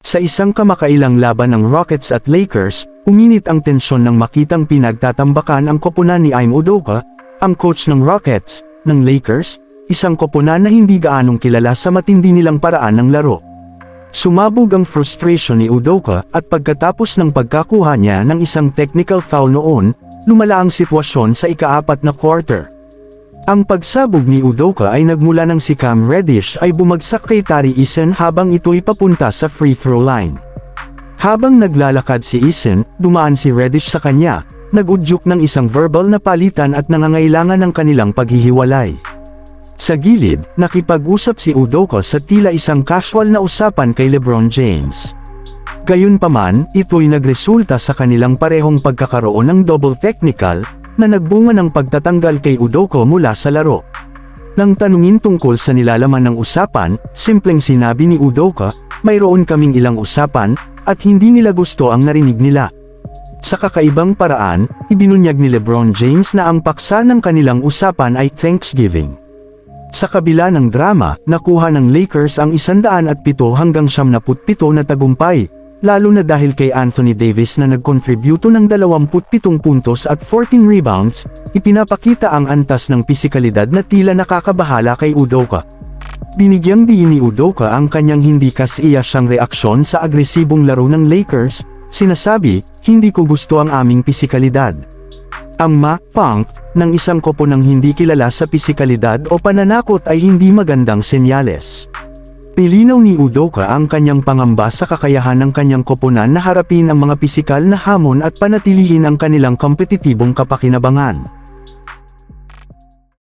Sa isang kamakailang laban ng Rockets at Lakers, uminit ang tensyon nang makitang pinagtatambakan ang koponan ni Ime Udoka, ang coach ng Rockets, ng Lakers, isang koponan na hindi gaanong kilala sa matindi nilang paraan ng laro. Sumabog ang frustration ni Udoka at pagkatapos ng pagkakuha niya ng isang technical foul noon, lumala ang sitwasyon sa ikaapat na quarter. Ang pagsabog ni Udoka ay nagmula nang si Cam Reddish ay bumagsak kay Tari Eason habang ito'y papunta sa free throw line. Habang naglalakad si Eason, dumaan si Reddish sa kanya, nagudyok ng isang verbal na palitan at nangangailangan ng kanilang paghihiwalay. Sa gilid, nakipag-usap si Udoka sa tila isang casual na usapan kay LeBron James. Gayunpaman, ito'y nagresulta sa kanilang parehong pagkakaroon ng double technical, na nagbunga ng pagtatanggal kay Udoko mula sa laro. Nang tanungin tungkol sa nilalaman ng usapan, simpleng sinabi ni Udoka, mayroon kaming ilang usapan, at hindi nila gusto ang narinig nila. Sa kakaibang paraan, ibinunyag ni Lebron James na ang paksa ng kanilang usapan ay Thanksgiving. Sa kabila ng drama, nakuha ng Lakers ang 107 hanggang 77 na tagumpay, lalo na dahil kay Anthony Davis na nagkontributo ng 27 puntos at 14 rebounds, ipinapakita ang antas ng pisikalidad na tila nakakabahala kay Udoka. Binigyang diin ni Udoka ang kanyang hindi kasiya siyang reaksyon sa agresibong laro ng Lakers, sinasabi, hindi ko gusto ang aming pisikalidad. Ang ma-punk ng isang koponang hindi kilala sa pisikalidad o pananakot ay hindi magandang senyales. Pilinaw ni Udoka ang kanyang pangamba sa kakayahan ng kanyang koponan na harapin ang mga pisikal na hamon at panatilihin ang kanilang kompetitibong kapakinabangan.